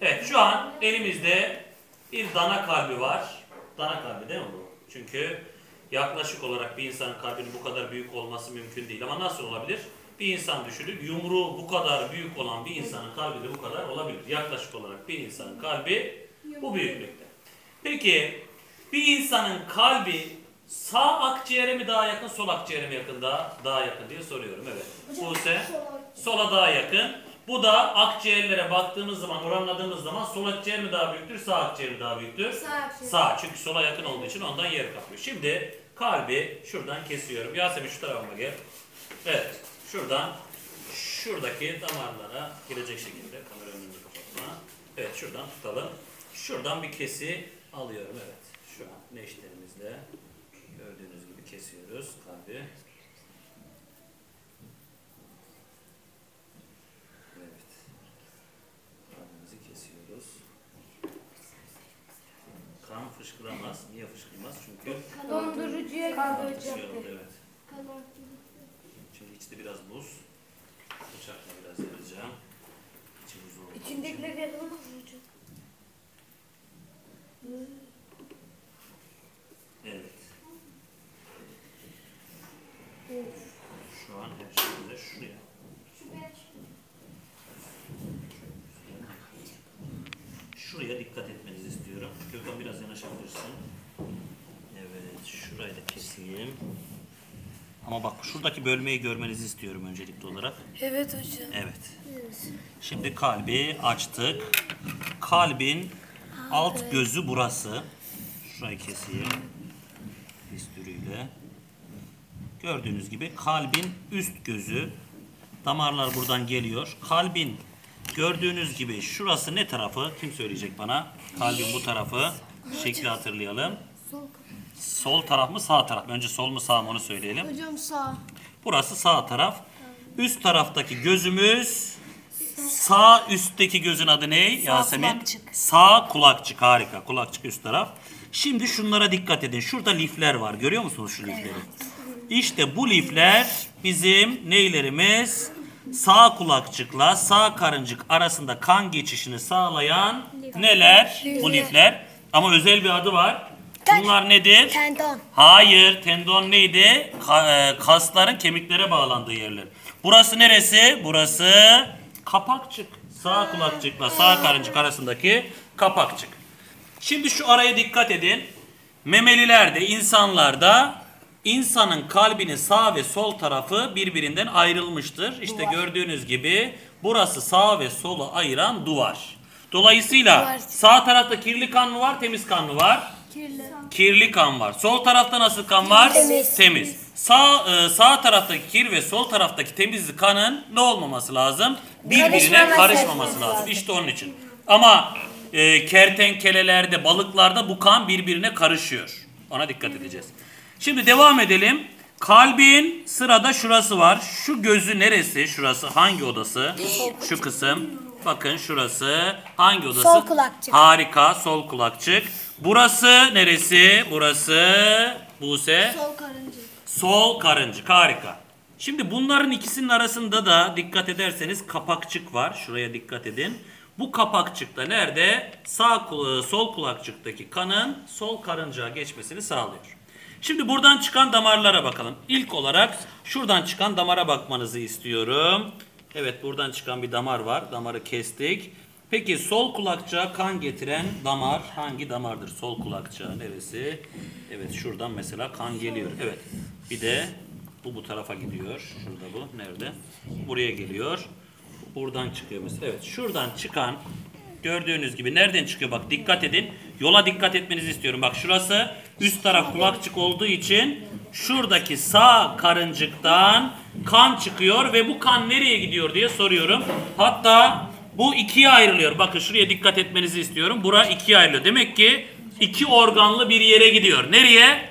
Evet şu an elimizde bir dana kalbi var. Dana kalbi değil mi bu? Çünkü yaklaşık olarak bir insanın kalbinin bu kadar büyük olması mümkün değil. Ama nasıl olabilir? Bir insan düşünün yumruğu bu kadar büyük olan bir insanın kalbi de bu kadar olabilir. Yaklaşık olarak bir insanın kalbi bu büyüklükte. Peki bir insanın kalbi sağ akciğere mi daha yakın, sol akciğere mi yakın daha, daha yakın diye soruyorum. Evet. Buse sola daha yakın. Bu da akciğerlere baktığımız zaman, oranladığımız zaman sol akciğer mi daha büyüktür, sağ akciğer mi daha büyüktür? Sağ akciğer. Sağ. Çünkü sola yakın olduğu için ondan yer kaplıyor. Şimdi kalbi şuradan kesiyorum. Yasemin şu tarafa gel. Evet. Şuradan şuradaki damarlara girecek şekilde kamera önünde kapatma. Evet şuradan tutalım. Şuradan bir kesi alıyorum. Evet. Şu an neşterimizle gördüğünüz gibi kesiyoruz kalbi. Evet. Kalbimizi kesiyoruz. Kan fışkıramaz. Niye fışkırmaz? Çünkü Dondurucuya Fışkırıyor, evet. Şimdi içti biraz buz. Bıçakla biraz yarayacağım. İçi buz oldu. İçindekileri yakalamaz mı hocam? Evet. Şu an her şeyimize şuraya. Şuraya dikkat etmenizi istiyorum. Gökhan biraz yanaşabilirsin. Evet, şurayı da keseyim. Ama bak şuradaki bölmeyi görmenizi istiyorum öncelikli olarak. Evet hocam. Evet. Şimdi kalbi açtık. Kalbin alt gözü burası. Şurayı keseyim. Bistürüyle. Gördüğünüz gibi kalbin üst gözü. Damarlar buradan geliyor. Kalbin gördüğünüz gibi şurası ne tarafı? Kim söyleyecek bana? Kalbin bu tarafı. Şekli hatırlayalım. Sol taraf mı sağ taraf mı? Önce sol mu sağ mı onu söyleyelim. Hocam sağ. Burası sağ taraf. Üst taraftaki gözümüz sağ üstteki gözün adı ne Yasemin? kulakçık. Sağ kulakçık harika. Kulakçık üst taraf. Şimdi şunlara dikkat edin. Şurada lifler var. Görüyor musunuz şu lifleri? İşte bu lifler bizim neylerimiz? Sağ kulakçıkla sağ karıncık arasında kan geçişini sağlayan neler? Bu lifler. Ama özel bir adı var. Bunlar nedir? Tendon. Hayır, tendon neydi? Ka- e, kasların kemiklere bağlandığı yerler. Burası neresi? Burası kapakçık. Sağ kulakçıkla sağ karıncık arasındaki kapakçık. Şimdi şu araya dikkat edin. Memelilerde, insanlarda insanın kalbinin sağ ve sol tarafı birbirinden ayrılmıştır. İşte gördüğünüz gibi burası sağ ve solu ayıran duvar. Dolayısıyla Duvar. sağ tarafta kirli kan mı var, temiz kan mı var? Kirli. Kirli kan var. Sol tarafta nasıl kan var? Temiz. Sağ e, sağ taraftaki kir ve sol taraftaki temiz kanın ne olmaması lazım? Birbirine Karışmaması karışmaması lazım. lazım. İşte onun için. Ama e, kertenkelelerde, balıklarda bu kan birbirine karışıyor. Ona dikkat edeceğiz. Şimdi devam edelim. Kalbin sırada şurası var. Şu gözü neresi? Şurası hangi odası? Şu kısım. Bakın şurası hangi odası? Sol kulakçık. Harika, sol kulakçık. Burası neresi? Burası Buse. Sol karıncık. Sol karıncık. Harika. Şimdi bunların ikisinin arasında da dikkat ederseniz kapakçık var. Şuraya dikkat edin. Bu kapakçıkta nerede? Sağ kul- sol kulakçıktaki kanın sol karıncığa geçmesini sağlıyor. Şimdi buradan çıkan damarlara bakalım. İlk olarak şuradan çıkan damara bakmanızı istiyorum. Evet buradan çıkan bir damar var. Damarı kestik. Peki sol kulakçığa kan getiren damar hangi damardır? Sol kulakçığa neresi? Evet şuradan mesela kan geliyor. Evet. Bir de bu bu tarafa gidiyor. Şurada bu. Nerede? Buraya geliyor. Buradan çıkıyor mesela. Evet şuradan çıkan gördüğünüz gibi nereden çıkıyor bak dikkat edin. Yola dikkat etmenizi istiyorum. Bak şurası üst taraf kulakçık olduğu için şuradaki sağ karıncıktan kan çıkıyor ve bu kan nereye gidiyor diye soruyorum. Hatta bu ikiye ayrılıyor. Bakın şuraya dikkat etmenizi istiyorum. Bura ikiye ayrılıyor. Demek ki iki organlı bir yere gidiyor. Nereye?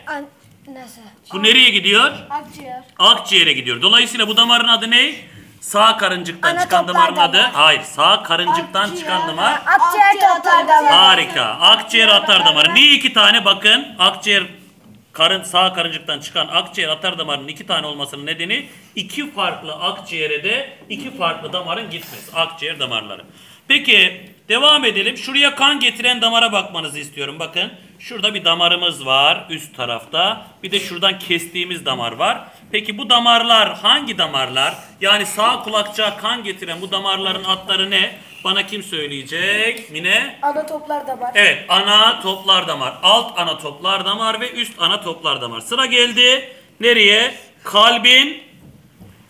Nasıl? Bu nereye gidiyor? Akciğer. Akciğere gidiyor. Dolayısıyla bu damarın adı ne? Sağ karıncıktan Ana çıkan damarın adı. damar. Hayır, sağ karıncıktan çıkan damar. Akciğer toplar damar. Harika. Akciğer atar damarı. Niye iki tane? Bakın akciğer karın sağ karıncıktan çıkan akciğer atar damarının iki tane olmasının nedeni iki farklı akciğere de iki farklı damarın gitmesi. Akciğer damarları. Peki devam edelim. Şuraya kan getiren damara bakmanızı istiyorum. Bakın şurada bir damarımız var üst tarafta. Bir de şuradan kestiğimiz damar var. Peki bu damarlar hangi damarlar? Yani sağ kulakçığa kan getiren bu damarların adları ne? Bana kim söyleyecek? Mine? Ana toplar da var. Evet ana toplar damar. Alt ana toplar damar ve üst ana toplar damar. Sıra geldi. Nereye? Kalbin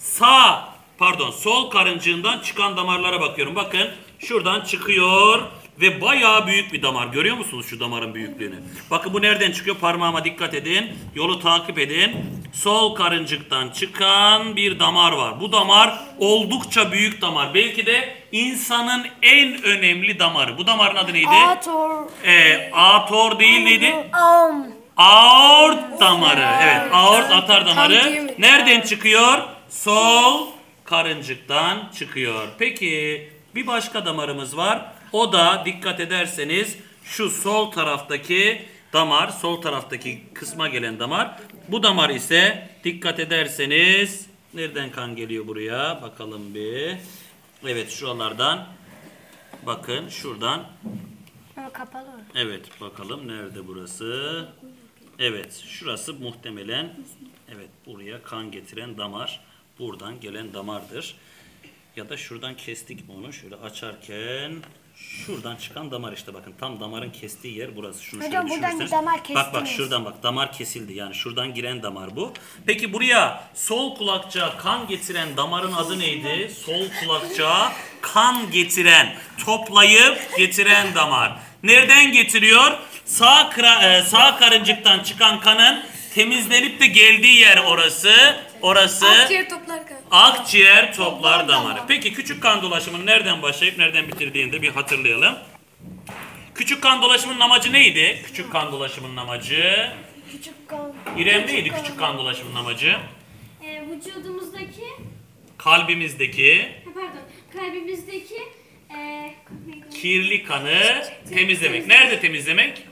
sağ pardon sol karıncığından çıkan damarlara bakıyorum. Bakın şuradan çıkıyor ve bayağı büyük bir damar. Görüyor musunuz şu damarın büyüklüğünü? Bakın bu nereden çıkıyor? Parmağıma dikkat edin. Yolu takip edin. Sol karıncıktan çıkan bir damar var. Bu damar oldukça büyük damar. Belki de insanın en önemli damarı. Bu damarın adı neydi? Ator. Ee, ator değil neydi? Aort damarı. Evet, aort atar damarı. Nereden çıkıyor? Sol karıncıktan çıkıyor. Peki bir başka damarımız var. O da dikkat ederseniz şu sol taraftaki damar, sol taraftaki kısma gelen damar. Bu damar ise dikkat ederseniz nereden kan geliyor buraya? Bakalım bir. Evet, şuralardan. Bakın şuradan Ama kapalı. Evet bakalım nerede burası? Evet şurası muhtemelen evet buraya kan getiren damar. Buradan gelen damardır. Ya da şuradan kestik onu şöyle açarken şuradan çıkan damar işte bakın tam damarın kestiği yer burası. Şunu Hocam, şöyle buradan düşünürseniz- bir damar Bak bak kestiniz. şuradan bak damar kesildi yani şuradan giren damar bu. Peki buraya sol kulakçığa kan getiren damarın adı neydi? Sol kulakçığa kan getiren, toplayıp getiren damar. Nereden getiriyor? Sağ kra- e, sağ karıncıktan çıkan kanın temizlenip de geldiği yer orası. Orası Akciğer toplar kan. akciğer toplar damarı. Peki küçük kan dolaşımını nereden başlayıp nereden bitirdiğini de bir hatırlayalım. Küçük kan dolaşımının amacı neydi? Küçük kan dolaşımının amacı. Küçük kan. İrem neydi küçük kan dolaşımının amacı? e, vücudumuzdaki Kalbimizdeki ha, pardon kalbimizdeki e, kirli kanı temizlemek. Nerede temizlemek?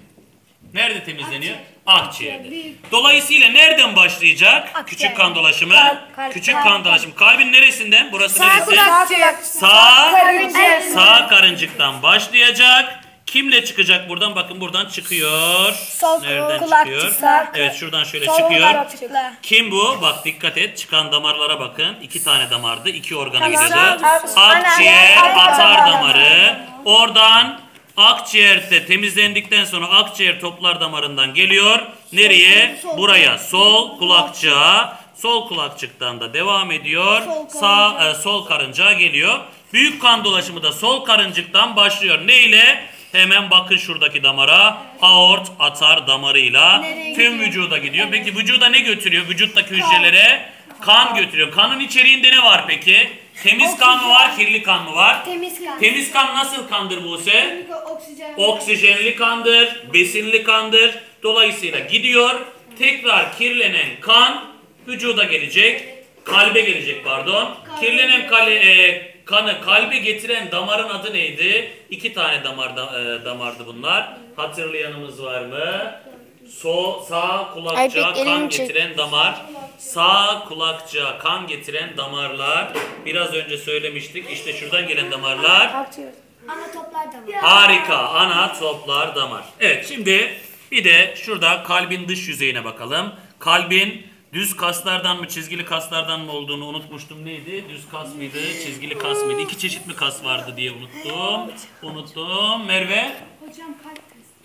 Nerede temizleniyor? Akciğerde. Dolayısıyla nereden başlayacak Akciğer. küçük kan dolaşımı? Kalp, kalp, küçük kalp, kan kalp. dolaşımı. Kalbin neresinden? Burası Sağ neresi? kulakçık. Sağ Karıncık. Sağ karıncıktan başlayacak. Kimle çıkacak buradan? Bakın buradan çıkıyor. Sol Nereden kulakçık, çıkıyor? sağ- Evet şuradan şöyle Sol çıkıyor. Kim bu? Bak dikkat et. Çıkan damarlara bakın. İki tane damardı. iki organa Tamam. Sağ- Akciğer, atar damarı. Oradan akciğerde temizlendikten sonra akciğer toplar damarından geliyor. Nereye? Buraya. Sol kulakçığa. Sol kulakçıktan da devam ediyor. Sol Sağ e, sol karıncağa geliyor. Büyük kan dolaşımı da sol karıncıktan başlıyor. Ne ile? Hemen bakın şuradaki damara. Aort atar damarıyla Nereye tüm gidiyor? vücuda gidiyor. Peki vücuda ne götürüyor? Vücuttaki hücrelere kan götürüyor. Kanın içeriğinde ne var peki? Temiz kan mı var, kirli kan mı var? Temiz kan. Temiz kan nasıl kandır Buse? Oksijen. Oksijenli kandır, besinli kandır. Dolayısıyla gidiyor. Tekrar kirlenen kan vücuda gelecek. Kalbe gelecek pardon. Kirlenen kale, e, kanı kalbe getiren damarın adı neydi? İki tane damarda, e, damardı bunlar. Hatırlayanımız var mı? Sol, sağ pek kan getiren damar. Sağ kulakçığa kan getiren damarlar. Biraz önce söylemiştik. İşte şuradan gelen damarlar. Ana toplar da var. Harika. Ana toplar damar. Evet şimdi bir de şurada kalbin dış yüzeyine bakalım. Kalbin düz kaslardan mı çizgili kaslardan mı olduğunu unutmuştum. Neydi? Düz kas mıydı? Çizgili kas mıydı? İki çeşit mi kas vardı diye unuttum. Unuttum. Merve? hocam kalp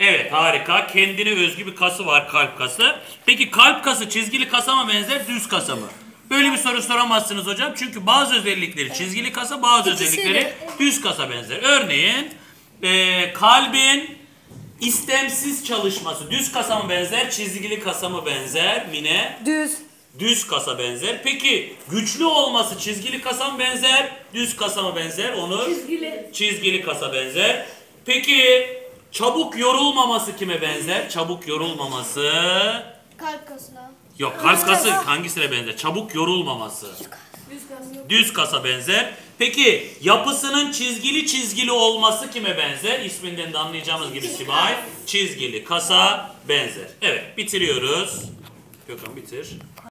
Evet harika. Kendine özgü bir kası var kalp kası. Peki kalp kası çizgili kasa mı benzer düz kasa mı? Böyle bir soru soramazsınız hocam. Çünkü bazı özellikleri çizgili kasa bazı özellikleri düz kasa benzer. Örneğin eee, kalbin istemsiz çalışması düz kasa mı benzer çizgili kasa mı benzer Mine? Düz. Düz kasa benzer. Peki güçlü olması çizgili kasa mı benzer? Düz kasa mı benzer? Onur? Çizgili. Çizgili kasa benzer. Peki çabuk yorulmaması kime benzer? Çabuk yorulmaması. Kalp kasına. Yok kalp kası hangisine benzer? Çabuk yorulmaması. Düz kas. Düz kasa benzer. Peki yapısının çizgili çizgili olması kime benzer? İsminden de anlayacağımız gibi Sibay. Çizgili kasa benzer. Evet bitiriyoruz. Gökhan bitir.